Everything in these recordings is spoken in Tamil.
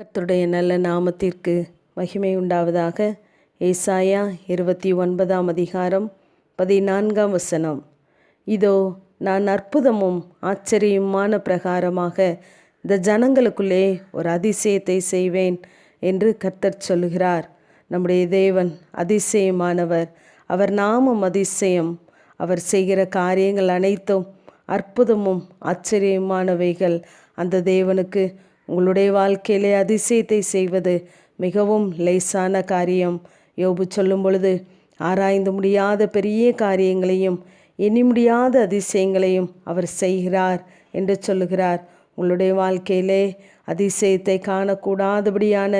கர்த்தருடைய நல்ல நாமத்திற்கு மகிமை உண்டாவதாக. ஏசாயா இருபத்தி ஒன்பதாம் அதிகாரம் பதினான்காம் வசனம். இதோ நான் அற்புதமும் ஆச்சரியமான பிரகாரமாக இந்த ஜனங்களுக்குள்ளே ஒரு அதிசயத்தை செய்வேன் என்று கர்த்தர் சொல்லுகிறார். நம்முடைய தேவன் அதிசயமானவர். அவர் நாமம் அதிசயம். அவர் செய்கிற காரியங்கள் அனைத்தும் அற்புதமும் ஆச்சரியமானவைகள். அந்த தேவனுக்கு உங்களுடைய வாழ்க்கையிலே அதிசயத்தை செய்வது மிகவும் லேசான காரியம். யோபு சொல்லும் பொழுது ஆராய்ந்து முடியாத பெரிய காரியங்களையும் எண்ணி முடியாத அதிசயங்களையும் அவர் செய்கிறார் என்று சொல்லுகிறார். உங்களுடைய வாழ்க்கையிலே அதிசயத்தை காணக்கூடாதபடியான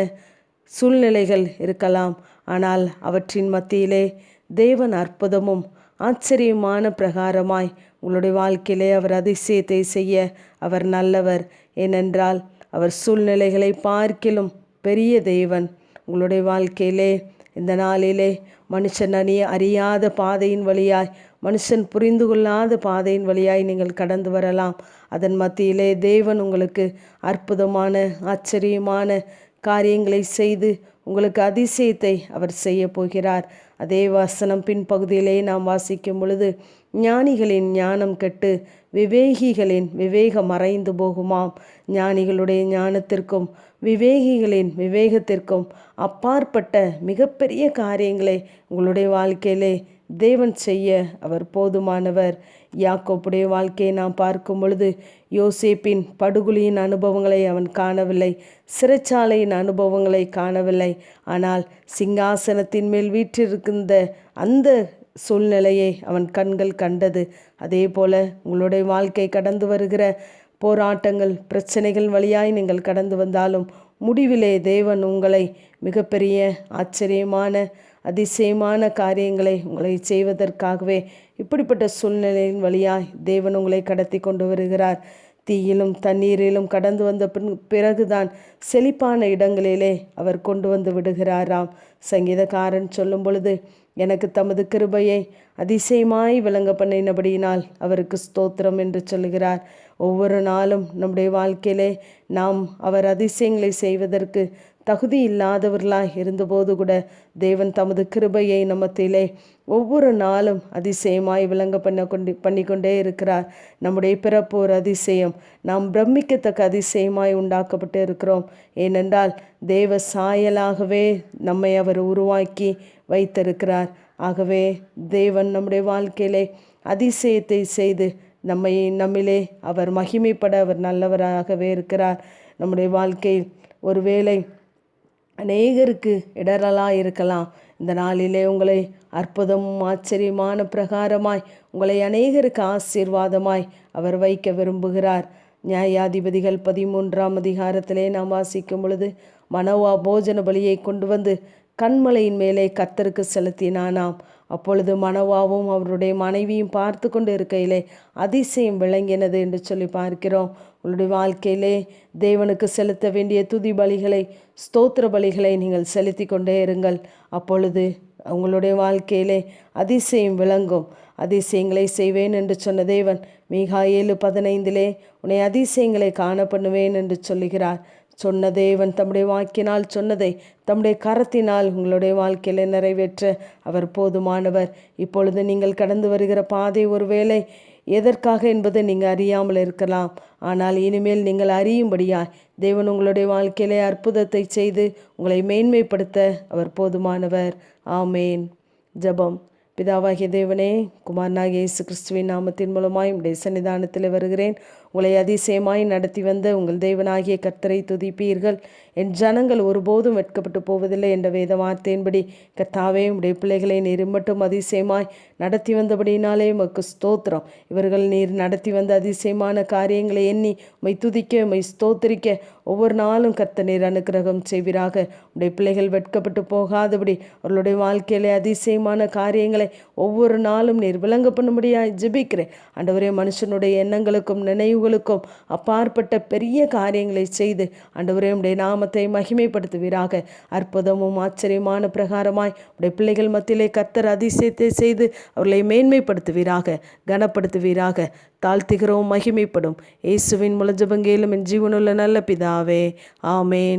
சூழ்நிலைகள் இருக்கலாம். ஆனால் அவற்றின் மத்தியிலே தேவன் அற்புதமும் ஆச்சரியமான பிரகாரமாய் உங்களுடைய வாழ்க்கையிலே அவர் அதிசயத்தை செய்ய அவர் நல்லவர். ஏனென்றால் அவர் சூழ்நிலைகளை பார்க்கிலும் பெரிய தெய்வன். உங்களுடைய வாழ்க்கையிலே இந்த நாளிலே மனுஷன் அணிய அறியாத பாதையின் வழியாய் மனுஷன் புரிந்து கொள்ளாத பாதையின் வழியாய் நீங்கள் கடந்து வரலாம். அதன் மத்தியிலே தேவன் உங்களுக்கு அற்புதமான ஆச்சரியமான காரியங்களை செய்து உங்களுக்கு அதிசயத்தை அவர் செய்ய போகிறார். அதே வசனம் பின்பகுதியிலே நாம் வாசிக்கும் பொழுது ஞானிகளின் ஞானம் கெட்டு விவேகிகளின் விவேகம் மறைந்து போகுமாம். ஞானிகளுடைய ஞானத்திற்கும் விவேகிகளின் விவேகத்திற்கும் அப்பாற்பட்ட மிகப்பெரிய காரியங்களை உங்களுடைய வாழ்க்கையிலே தேவன் செய்ய அவர் போதுமானவர். யாக்கோப்புடைய வாழ்க்கையை நாம் பார்க்கும் பொழுது யோசேப்பின் படுகொலியின் அனுபவங்களை அவன் காணவில்லை. சிறைச்சாலையின் அனுபவங்களை காணவில்லை. ஆனால் சிங்காசனத்தின் மேல் வீற்றிருக்கின்ற அந்த சூழ்நிலையை அவன் கண்கள் கண்டது. அதே போல உங்களுடைய வாழ்க்கை கடந்து வருகிற போராட்டங்கள் பிரச்சனைகள் வழியாய் நீங்கள் கடந்து வந்தாலும் முடிவிலே தேவன் உங்களை மிகப்பெரிய ஆச்சரியமான அதிசயமான காரியங்களை உங்களை செய்வதற்காகவே இப்படிப்பட்ட சூழ்நிலையின் வழியாய் தேவன் உங்களை கடத்தி கொண்டு வருகிறார். தீயிலும் தண்ணீரிலும் கடந்து வந்த பின் பிறகுதான் செழிப்பான இடங்களிலே அவர் கொண்டு வந்து விடுகிறாராம். சங்கீதக்காரன் சொல்லும் பொழுது எனக்கு தமது கிருபையை அதிசயமாய் விளங்க பண்ணினபடியினால் அவருக்கு ஸ்தோத்திரம் என்று சொல்கிறார் ஒவ்வொரு நாளும் நம்முடைய வாழ்க்கையிலே நாம் அவர் அதிசயங்களை செய்வதற்கு தகுதி இல்லாதவர்களாக இருந்தபோது கூட தேவன் தமது கிருபையை நமத்திலே ஒவ்வொரு நாளும் அதிசயமாய் விளங்க பண்ண கொண்டு பண்ணிக்கொண்டே இருக்கிறார். நம்முடைய பிறப்பு ஒரு அதிசயம். நாம் பிரமிக்கத்தக்க அதிசயமாய் உண்டாக்கப்பட்டு இருக்கிறோம். ஏனென்றால் தேவ சாயலாகவே நம்மை அவர் உருவாக்கி வைத்திருக்கிறார். ஆகவே தேவன் நம்முடைய வாழ்க்கையிலே அதிசயத்தை செய்து நம்மை நம்மிலே அவர் மகிமைப்பட அவர் நல்லவராகவே இருக்கிறார். நம்முடைய வாழ்க்கையில் ஒருவேளை அநேகருக்கு இடரலாக இருக்கலாம். இந்த நாளிலே உங்களை அற்புதமும் ஆச்சரியமான பிரகாரமாய் உங்களை அநேகருக்கு ஆசீர்வாதமாய் அவர் வைக்க விரும்புகிறார். நியாயாதிபதிகள் பதிமூன்றாம் அதிகாரத்திலே நாம் வாசிக்கும் பொழுது மனோவா போஜன பலியை கொண்டு வந்து கண்மலையின் மேலே கத்தருக்கு செலுத்தினானாம். அப்பொழுது மனவாவும் அவருடைய மனைவியும் பார்த்து கொண்டு இருக்கையிலே அதிசயம் விளங்கினது என்று சொல்லி பார்க்கிறோம். உங்களுடைய வாழ்க்கையிலே தேவனுக்கு செலுத்த வேண்டிய துதி பலிகளை ஸ்தோத்திர பலிகளை நீங்கள் செலுத்தி கொண்டே இருங்கள். அப்பொழுது உங்களுடைய வாழ்க்கையிலே அதிசயம் விளங்கும். அதிசயங்களை செய்வேன் என்று சொன்ன தேவன் மீகா ஏழு பதினைந்திலே உன்னை அதிசயங்களை காண பண்ணுவேன் என்று சொல்லுகிறார். சொன்ன தேவன் தம்முடைய வாக்கினால் சொன்னதை தம்முடைய கரத்தினால் உங்களுடைய வாழ்க்கையில் நிறைவேற்ற அவர் போதுமானவர். இப்பொழுது நீங்கள் கடந்து வருகிற பாதை ஒருவேளை எதற்காக என்பதை நீங்கள் அறியாமல் இருக்கலாம். ஆனால் இனிமேல் நீங்கள் அறியும்படியா தேவன் உங்களுடைய வாழ்க்கையிலே அற்புதத்தை செய்து உங்களை மேன்மைப்படுத்த அவர் போதுமானவர். ஆமேன். ஜபம். பிதாவாகிய தேவனே குமாரனாகிய இயேசு கிறிஸ்துவின் நாமத்தின் மூலமாய் உடைய சன்னிதானத்தில் வருகிறேன். உங்களை அதிசயமாய் நடத்தி வந்த உங்கள் தேவனாகிய கர்த்தரை துதிப்பீர்கள். என் ஜனங்கள் ஒருபோதும் வெட்கப்பட்டு போவதில்லை என்ற வேத வார்த்தையின்படி கர்த்தாவே உடைய பிள்ளைகளை நீர் மட்டும் அதிசயமாய் நடத்தி வந்தபடினாலே உமக்கு ஸ்தோத்திரம். இவர்கள் நீர் நடத்தி வந்த அதிசயமான காரியங்களை எண்ணி மை துதிக்க மை ஸ்தோத்திரிக்க ஒவ்வொரு நாளும் கர்த்த நீர் அனுக்கிரகம் செய்வீராக. உடைய பிள்ளைகள் வெட்கப்பட்டு போகாதபடி அவர்களுடைய வாழ்க்கையிலே அதிசயமான காரியங்களை ஒவ்வொரு நாளும் நீர் விளங்க பண்ணும்படியாக ஜெபிக்கிறேன். ஆண்டவரே மனுஷனுடைய எண்ணங்களுக்கும் நினைவுகளுக்கும் அப்பாற்பட்ட பெரிய காரியங்களை செய்து ஆண்டவரே உடைய நாமத்தை மகிமைப்படுத்துவீராக. அற்புதமும் ஆச்சரியமான பிரகாரமாய் உடைய பிள்ளைகள் மத்தியிலே கத்தர் அதிசயத்தை செய்து அவர்களை மேன்மைப்படுத்துவீராக கனப்படுத்துவீராக. தாழ்த்துகிறோம் மகிமைப்படும். இயேசுவின் முளஜபங்கேலும் என் ஜீவனுள்ள நல்ல பிதாவே. ஆமேன்.